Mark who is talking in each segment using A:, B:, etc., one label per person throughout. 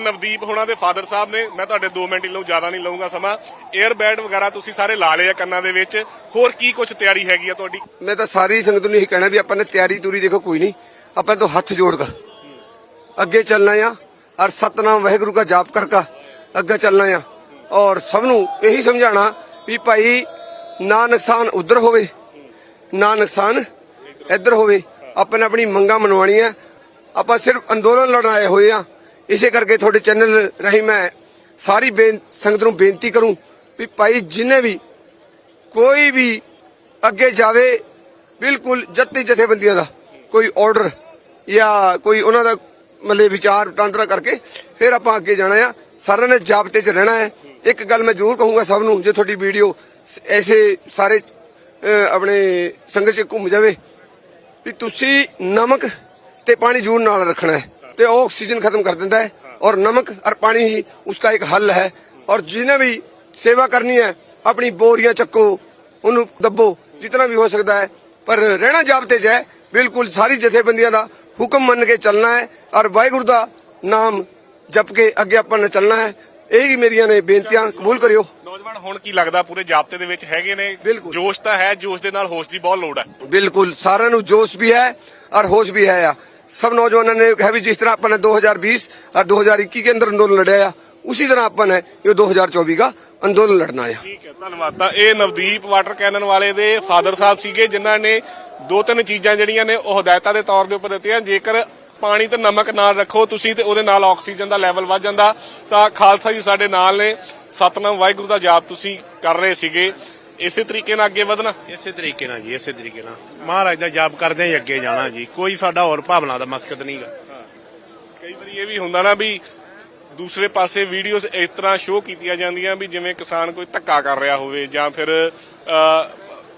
A: ਨਵਦੀਪ ਹੋਣਾ ਦੇ ਫਾਦਰ ਸਾਹਿਬ ਨੇ, ਮੈਂ ਤੁਹਾਡੇ 2 ਮਿੰਟ ਹੀ ਜ਼ਿਆਦਾ ਨਹੀਂ ਲਊਂਗਾ ਸਮਾਂ। 에ਅਰ ਬੈਡ ਵਗੈਰਾ ਤੁਸੀਂ ਸਾਰੇ ਲਾ ਲਏ ਆ ਕੰਨਾਂ ਦੇ ਵਿੱਚ। ਹੋਰ ਕੀ ਕੁਝ ਤਿਆਰੀ ਹੈਗੀ ਆ ਤੁਹਾਡੀ?
B: ਮੈਂ ਤਾਂ ਸਾਰੀ ਸੰਗਤ ਨੂੰ ਇਹੀ ਕਹਿਣਾ ਵੀ ਆਪਾਂ ਨੇ ਤਿਆਰੀ ਤੂਰੀ ਦੇਖੋ ਕੋਈ ਨਹੀਂ। ਆਪਾਂ ਤੋਂ ਹੱਥ ਜੋੜ ਅੱਗੇ ਚੱਲਣਾ ਆ, ਔਰ ਸਤਨਾਮ ਵਾਹਿਗੁਰੂ ਦਾ ਜਾਪ ਕਰਕਾ ਅੱਗੇ ਚੱਲਣਾ ਆ। ਔਰ ਸਭ ਨੂੰ ਇਹੀ ਸਮਝਾਣਾ ਵੀ ਭਾਈ, ਨਾ ਨੁਕਸਾਨ ਉਧਰ ਹੋਵੇ, ਨਾ ਨੁਕਸਾਨ ਇੱਧਰ ਹੋਵੇ। ਆਪਾਂ ਨੇ ਆਪਣੀ ਮੰਗਾਂ ਮਨਵਾਉਣੀਆਂ। ਆਪਾਂ ਸਿਰਫ ਅੰਦੋਲਨ ਲੜਨ ਆਏ ਹੋਏ ਆ। ਇਸੇ ਕਰਕੇ ਤੁਹਾਡੇ ਚੈਨਲ ਰਾਹੀਂ ਮੈਂ ਸਾਰੀ ਬੇਨ- ਸੰਗਤ ਨੂੰ ਬੇਨਤੀ ਕਰੂੰ ਵੀ ਭਾਈ ਜਿਨੇ ਵੀ ਕੋਈ ਵੀ ਅੱਗੇ ਜਾਵੇ, ਬਿਲਕੁਲ ਜੱਤੀ ਜਥੇਬੰਦੀਆਂ ਦਾ ਕੋਈ ਆਰਡਰ ਜਾਂ ਕੋਈ ਉਹਨਾਂ ਦਾ ਮਤਲਬ ਵਿਚਾਰ ਵਟਾਂਦਰਾ ਕਰਕੇ ਫਿਰ ਆਪਾਂ ਅੱਗੇ ਜਾਣਾ ਆ। ਸਾਰਿਆਂ ਨੇ ਜਾਬਤੇ 'ਚ ਰਹਿਣਾ ਹੈ। ਇੱਕ ਗੱਲ ਮੈਂ ਜ਼ਰੂਰ ਕਹੂੰਗਾ ਸਭ ਨੂੰ, ਜੇ ਤੁਹਾਡੀ ਵੀਡੀਓ ਐਸੇ ਸਾਰੇ ਆਪਣੇ ਸੰਗਤ 'ਚ ਘੁੰਮ ਜਾਵੇ ਵੀ ਤੁਸੀਂ ਨਮਕ ਤੇ ਪਾਣੀ ਜ਼ਰੂਰ ਨਾਲ ਰੱਖਣਾ ਹੈ। ਤੇ ਉਹ ਆਕਸੀਜਨ ਖਤਮ ਕਰ ਦਿੰਦਾ ਹੈ ਔਰ ਨਮਕ ਔਰ ਪਾਣੀ ਹੀ ਉਸका ਇੱਕ ਹੱਲ ਹੈ ਔਰ ਜਿਹਨੇ ਵੀ ਸੇਵਾ ਕਰਨੀ ਹੈ ਆਪਣੀ ਬੋਰੀਆਂ ਚੱਕੋ ਉਹਨੂੰ ਦੱਬੋ ਜਿਤਨਾ ਵੀ ਹੋ ਸਕਦਾ ਹੈ ਪਰ ਰਹਿਣਾ ਜਾਬਤੇ 'ਚ ਹੈ ਬਿਲਕੁਲ ਸਾਰੀ ਜਥੇਬੰਦੀਆਂ ਦਾ ਹੁਕਮ ਮੰਨ ਕੇ ਚੱਲਣਾ ਹੈ ਔਰ ਵਾਹਿਗੁਰੂ ਦਾ ਨਾਮ ਜਪ ਕੇ ਅੱਗੇ ਆਪਾਂ ਨੇ ਚੱਲਣਾ ਹੈ। ਇਹੀ ਮੇਰੀਆਂ ਨੇ ਬੇਨਤੀਆਂ ਕਬੂਲ ਕਰਿਓ।
A: ਨੌਜਵਾਨ ਹੁਣ ਕੀ ਲੱਗਦਾ ਪੂਰੇ ਜਾਬਤੇ ਦੇ ਵਿੱਚ ਹੈਗੇ ਨੇ। ਜੋਸ਼ ਤਾਂ ਹੈ ਜੋਸ਼ ਦੇ ਨਾਲ ਹੋਸ਼ ਦੀ ਬਹੁਤ ਲੋੜ ਹੈ।
B: ਬਿਲਕੁਲ ਸਾਰਿਆਂ ਨੂੰ ਜੋਸ਼ ਵੀ ਹੈ ਔਰ ਹੋਸ਼ ਵੀ ਹੈ ਆ। ਸਭ ਨੌਜਵਾਨਾਂ ਨੇ ਕਿਹਾ ਵੀ ਜਿਸ ਤਰ੍ਹਾਂ ਆਪਾਂ ਨੇ 2020 और 2021 के अंदर आंदोलन लड़ा उसी तरह अपन है ये 2024 का आंदोलन लड़ना है
A: ਠੀਕ ਹੈ ਧੰਨਵਾਦ ਤਾਂ ਇਹ ਨਵਦੀਪ ਵਾਟਰ ਕੈਨਨ ਵਾਲੇ ਦੇ ਫਾਦਰ ਸਾਹਿਬ ਸੀਗੇ ਜਿਨ੍ਹਾਂ ਨੇ ਦੋ ਤਿੰਨ ਚੀਜ਼ਾਂ ਜਿਹੜੀਆਂ ਨੇ ਉਹ ਹਦਾਇਤਾਂ ਦੇ ਤੌਰ ਦੇ ਉੱਪਰ ਦਿੱਤੀਆਂ ਜੇਕਰ ਪਾਣੀ ਤੇ ਨਮਕ ਨਾਲ ਰੱਖੋ ਤੁਸੀਂ ਤੇ ਉਹਦੇ ਨਾਲ ਆਕਸੀਜਨ ਦਾ ਲੈਵਲ ਵੱਧ ਜਾਂਦਾ ਤਾਂ ਖਾਲਸਾ ਜੀ ਸਾਡੇ ਨਾਲ ਨੇ ਸਤਨਾਮ ਵਾਹਿਗੁਰੂ ਦਾ ਜਾਪ ਤੁਸੀਂ ਕਰ ਰਹੇ ਸੀਗੇ ਇਸੇ ਤਰੀਕੇ ਨਾਲ ਅੱਗੇ ਵਧਣਾ?
C: ਇਸੇ ਤਰੀਕੇ ਨਾਲ ਜੀ ਇਸੇ ਤਰੀਕੇ ਨਾਲ। ਮਹਾਰਾਜ ਦਾ ਜਾਪ ਕਰਦੇ ਹੀ ਅੱਗੇ ਜਾਣਾ ਜੀ। ਕੋਈ ਸਾਡਾ ਹੋਰ ਭਾਵਨਾ ਦਾ ਮਸਕਤ ਨਹੀਂਗਾ
A: ਕਈ ਵਾਰੀ ਇਹ ਵੀ ਹੁੰਦਾ ਨਾ ਵੀ ਦੂਸਰੇ ਪਾਸੇ ਵੀਡੀਓਜ਼ ਇਸ ਤਰ੍ਹਾਂ ਸ਼ੋਅ ਕੀਤੀਆਂ ਜਾਂਦੀਆਂ ਵੀ ਜਿਵੇਂ ਕਿਸਾਨ ਕੋਈ ਧੱਕਾ ਕਰ ਰਿਹਾ ਹੋਵੇ ਜਾਂ ਫਿਰ ਅ,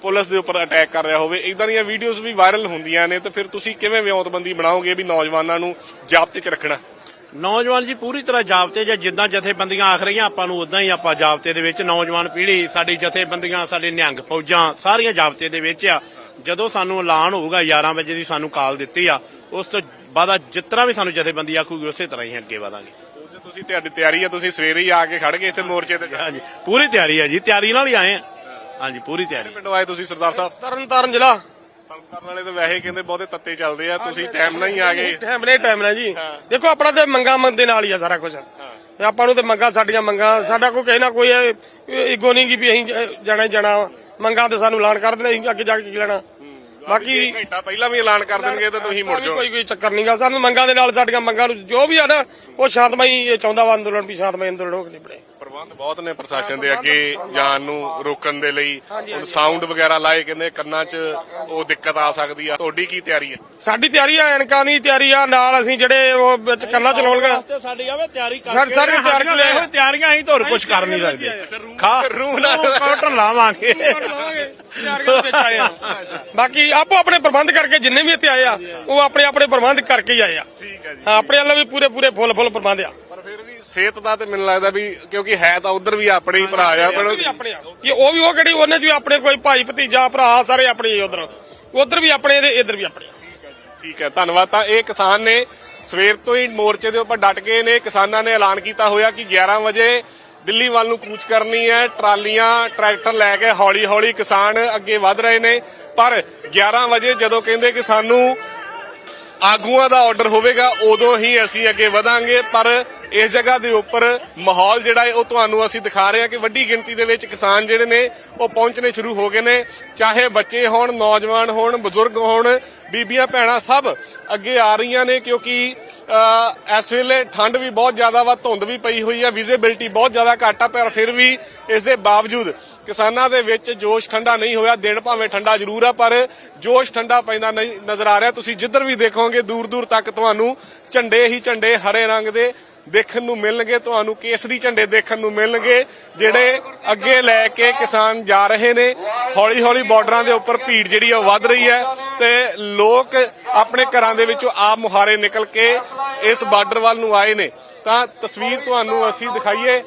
A: ਪੁਲਿਸ ਦੇ ਉੱਪਰ ਅਟੈਕ ਕਰ ਰਿਹਾ ਹੋਵੇ ਇਦਾਂ ਦੀਆਂ ਵੀਡੀਓਜ਼ ਵੀ ਵਾਇਰਲ ਹੁੰਦੀਆਂ ਨੇ ਤੇ ਫਿਰ ਤੁਸੀਂ ਕਿਵੇਂ ਵਿਉਂਤਬੰਦੀ ਬਣਾਓਗੇ ਵੀ ਨੌਜਵਾਨਾਂ ਨੂੰ ਜਾਬਤੇ 'ਚ ਰੱਖਣਾ?
C: ਨੌਜਵਾਨ ਜੀ ਪੂਰੀ ਤਰ੍ਹਾਂ ਜਾਬਤੇ ਜਾਂ ਜਿੱਦਾਂ ਜਥੇਬੰਦੀਆਂ ਆਖ ਰਹੀਆਂ ਆਪਾਂ ਨੂੰ ਉਦਾਂ ਹੀ ਆਪਾਂ ਜਾਬਤੇ ਦੇ ਵਿੱਚ ਨੌਜਵਾਨ ਪੀੜ੍ਹੀ ਸਾਡੀ ਜਥੇਬੰਦੀਆਂ ਸਾਡੇ ਨਿਹੰਗ ਫੌਜਾਂ ਸਾਰੀਆਂ ਜਾਬਤੇ ਦੇ ਵਿੱਚ ਆ। ਜਦੋਂ ਸਾਨੂੰ ਐਲਾਨ ਹੋਊਗਾ 11 ਵਜੇ ਦੀ ਸਾਨੂੰ ਕਾਲ ਦਿੱਤੀ ਆ ਉਸ ਤੋਂ ਬਾਅਦ ਜਿਸ ਤਰ੍ਹਾਂ ਵੀ ਸਾਨੂੰ ਜਥੇਬੰਦੀ ਆਖੂਗੀ ਉਸੇ ਤਰ੍ਹਾਂ ਹੀ ਅੱਗੇ ਵਧਾਂਗੇ।
A: ਤੁਸੀਂ ਤੁਹਾਡੀ ਤਿਆਰੀ ਆ ਤੁਸੀਂ ਸਵੇਰੇ ਹੀ ਆ ਕੇ ਖੜ ਗਏ ਇੱਥੇ ਮੋਰਚੇ ਤੇ।
C: ਹਾਂਜੀ ਪੂਰੀ ਤਿਆਰੀ ਹੈ ਜੀ ਤਿਆਰੀ ਨਾਲ ਹੀ ਆਏ ਆ। ਹਾਂਜੀ ਪੂਰੀ ਤਿਆਰੀ।
A: ਪਿੰਡੋਂ ਆਏ ਤੁਸੀਂ ਸਰਦਾਰ ਸਾਹਿਬ?
D: ਤਰਨ ਤਾਰਨ ਜ਼ਿਲ੍ਹਾ।
A: ਕਰਨ ਵਾਲੇ ਤਾਂ ਵੈਸੇ ਕਹਿੰਦੇ ਬਹੁਤੇ ਤੱਤੇ ਚੱਲਦੇ ਆ ਤੁਸੀਂ ਟਾਈਮ ਨਾਲ ਹੀ ਆ ਗਏ।
D: ਟਾਈਮ ਨੇ ਟਾਈਮ ਨਾਲ ਜੀ। ਦੇਖੋ ਆਪਣਾ ਤੇ ਮੰਗਾ ਮੰਗ ਦੇ ਨਾਲ ਹੀ ਆ ਸਾਰਾ ਕੁਝ ਆਪਾਂ ਨੂੰ ਤੇ ਮੰਗਾ ਸਾਡੀਆਂ ਮੰਗਾ ਸਾਡਾ ਕੋਈ ਕਹਿਣਾ ਕੋਈ ਈਗੋ ਨਹੀਂ ਕਿ ਵੀ ਅਸੀਂ ਜਾਣਾ ਹੀ ਜਾਣਾ। ਮੰਗਾਂ ਤੇ ਸਾਨੂੰ ਐਲਾਨ ਕਰ ਦੇਣਾ ਅਸੀਂ ਅੱਗੇ ਜਾ ਕੇ ਕੀ ਲੈਣਾ। ਬਾਕੀ
A: ਇੱਕ ਘੰਟਾ ਪਹਿਲਾਂ ਵੀ ਐਲਾਨ ਕਰ ਦੇਣਗੇ ਤਾਂ ਤੁਸੀਂ ਮੁੜ ਜਾਓ।
D: ਕੋਈ ਕੋਈ ਚੱਕਰ ਨਹੀਂਗਾ ਸਾਨੂੰ ਮੰਗਾਂ ਦੇ ਨਾਲ ਸਾਡੀਆਂ ਮੰਗਾਂ ਨੂੰ ਜੋ ਵੀ ਆ ਨਾ ਉਹ ਸ਼ਾਂਤਮਈ ਇਹ ਚਾਹੁੰਦਾ ਵਾ ਅੰਦੋਲਨ ਵੀ ਸ਼ਾਂਤਮਈ ਅੰਦੋਲਨ ਹੋ ਕੇ ਨਿਬੜੇ।
A: ਪ੍ਰਬੰਧ ਬਹੁਤ ਨੇ ਪ੍ਰਸ਼ਾਸਨ ਦੇ ਅੱਗੇ ਜਾਣ ਨੂੰ ਰੋਕਣ ਦੇ ਲਈ। ਹੁਣ ਸਾਊਂਡ ਵਗੈਰਾ ਲਾਏ ਕਹਿੰਦੇ ਕੰਨਾਂ 'ਚ ਉਹ ਦਿੱਕਤ ਆ ਸਕਦੀ ਆ। ਤੁਹਾਡੀ ਕੀ ਤਿਆਰੀ ਹੈ
D: ਸਾਡੀ ਤਿਆਰੀ ਆ ਐਨਕਾਂ ਦੀ ਤਿਆਰੀ ਆ ਨਾਲ ਅਸੀਂ ਜਿਹੜੇ ਉਹ ਵਿੱਚ ਕੰਨਾਂ ਚਲਾਉਣਗੇ
C: ਸਾਡੀ ਆਵੇ ਤਿਆਰੀ
D: ਸਰ- ਸਾਰੇ ਤਿਆਰ ਕਰ ਲਿਆ।
C: ਤਿਆਰੀਆਂ ਅਸੀਂ ਹੋਰ ਕੁਝ ਕਰ ਨਹੀਂ ਸਕਦੇ। ਖਾ
A: ਰੂਮ ਨਾਲ
C: ਕਾਟਨ ਲਾਵਾਂਗੇ।
D: ਬਾਕੀ ਆਪੋ ਆਪਣੇ ਪ੍ਰਬੰਧ ਕਰਕੇ ਜਿੰਨੇ ਵੀ ਇੱਥੇ ਆਏ ਆ ਉਹ ਆਪਣੇ ਆਪਣੇ ਪ੍ਰਬੰਧ ਕਰਕੇ ਹੀ ਆਏ ਆ। ਹਾਂ, ਆਪਣੇ ਵੱਲੋਂ ਵੀ ਪੂਰੇ ਪੂਰੇ ਫੁੱਲ ਫੁੱਲ ਪ੍ਰਬੰਧ ਆ।
A: ਪਰ ਫਿਰ ਵੀ ਸਿਹਤ ਦਾ ਤੇ ਮੈਨੂੰ ਲੱਗਦਾ ਵੀ ਕਿਉਂਕਿ ਹੈ ਤਾਂ ਉਧਰ ਵੀ ਆਪਣੇ ਹੀ ਭਰਾ ਆ ਪਰ
D: ਉਹ ਵੀ ਆਪਣੇ ਆ। ਕਿ ਉਹ ਵੀ ਉਹ ਕਿਹੜੀ ਉਹਨੇ ਵੀ ਆਪਣੇ ਕੋਈ ਭਾਈ ਭਤੀਜਾ ਭਰਾ ਸਾਰੇ ਆਪਣੇ ਉਧਰ। ਉਧਰ ਵੀ ਆਪਣੇ ਤੇ ਇੱਧਰ ਵੀ ਆਪਣੇ
A: ਠੀਕ ਹੈ ਧੰਨਵਾਦ। ਤਾਂ ਇਹ ਕਿਸਾਨ ਨੇ ਸਵੇਰ ਤੋਂ ਹੀ ਮੋਰਚੇ ਦੇ ਉੱਪਰ ਡਟ ਗਏ ਨੇ। ਕਿਸਾਨਾਂ ਨੇ ਐਲਾਨ ਕੀਤਾ ਹੋਇਆ ਕਿ 11 ਵਜੇ ਦਿੱਲੀ ਵੱਲ ਨੂੰ ਕੂਚ ਕਰਨੀ ਹੈ। ਟਰਾਲੀਆਂ, ਟਰੈਕਟਰ ਲੈ ਕੇ ਹੌਲੀ ਹੌਲੀ ਕਿਸਾਨ ਅੱਗੇ ਵਧ ਰਹੇ ਨੇ। ਪਰ 11 ਵਜੇ ਜਦੋਂ ਕਹਿੰਦੇ ਕਿ ਸਾਨੂੰ ਆਗੂਆਂ ਦਾ ਆਰਡਰ ਹੋਵੇਗਾ, ਉਦੋਂ ਹੀ ਅਸੀਂ ਅੱਗੇ ਵਧਾਂਗੇ। ਪਰ ਇਸ ਜਗ੍ਹਾ ਦੇ ਉੱਪਰ ਮਾਹੌਲ ਜਿਹੜਾ ਹੈ, ਉਹ ਤੁਹਾਨੂੰ ਅਸੀਂ ਦਿਖਾ ਰਹੇ ਹਾਂ ਕਿ ਵੱਡੀ ਗਿਣਤੀ ਦੇ ਵਿੱਚ ਕਿਸਾਨ ਜਿਹੜੇ ਨੇ, ਉਹ ਪਹੁੰਚਣੇ ਸ਼ੁਰੂ ਹੋ ਗਏ ਨੇ। ਚਾਹੇ ਬੱਚੇ ਹੋਣ, ਨੌਜਵਾਨ ਹੋਣ, ਬਜ਼ੁਰਗ ਹੋਣ, ਬੀਬੀਆਂ, ਭੈਣਾਂ ਸਭ ਅੱਗੇ ਆ ਰਹੀਆਂ ਨੇ ਕਿਉਂਕਿ ਇਸ ਵੇਲੇ ਠੰਡ ਵੀ ਬਹੁਤ ਜ਼ਿਆਦਾ ਵਾ, ਧੁੰਦ ਵੀ ਪਈ ਹੋਈ ਹੈ ਵਿਜ਼ਿਬਿਲਟੀ ਬਹੁਤ ਜ਼ਿਆਦਾ ਘੱਟ ਆ, ਪਰ ਫਿਰ ਵੀ ਇਸ ਦੇ ਬਾਵਜੂਦ ਕਿਸਾਨਾਂ ਦੇ ਵਿੱਚ ਜੋਸ਼ ਠੰਡਾ ਨਹੀਂ ਹੋਇਆ, ਦਿਨ ਭਾਵੇਂ ਠੰਡਾ ਜ਼ਰੂਰ ਆ, ਪਰ ਜੋਸ਼ ਠੰਡਾ ਪੈਂਦਾ ਨਹੀਂ ਨਜ਼ਰ ਆ ਰਿਹਾ। ਤੁਸੀਂ ਜਿੱਧਰ ਵੀ ਦੇਖੋਗੇ ਦੂਰ ਦੂਰ ਤੱਕ ਤੁਹਾਨੂੰ ਝੰਡੇ ਹੀ ਝੰਡੇ ਹਰੇ ਰੰਗ ਦੇ ਦੇਖਣ ਨੂੰ ਮਿਲਣਗੇ, ਤੁਹਾਨੂੰ ਕੇਸਰੀ ਝੰਡੇ ਦੇਖਣ ਨੂੰ ਮਿਲਣਗੇ, ਜਿਹੜੇ ਅੱਗੇ ਲੈ ਕੇ ਕਿਸਾਨ ਜਾ ਰਹੇ ਨੇ। ਹੌਲੀ ਹੌਲੀ ਬਾਰਡਰਾਂ ਦੇ ਉੱਪਰ ਭੀੜ ਜਿਹੜੀ ਆ ਵੱਧ ਰਹੀ ਹੈ ਤੇ ਲੋਕ ਆਪਣੇ ਘਰਾਂ ਦੇ ਵਿੱਚੋਂ ਆਪ ਮੁਹਾਰੇ ਨਿਕਲ ਕੇ ਇਸ ਬਾਰਡਰ ਵੱਲ ਨੂੰ ਆਏ ਨੇ। ਤਾਂ ਤਸਵੀਰ ਤੁਹਾਨੂੰ ਅਸੀਂ ਦਿਖਾਈਏ।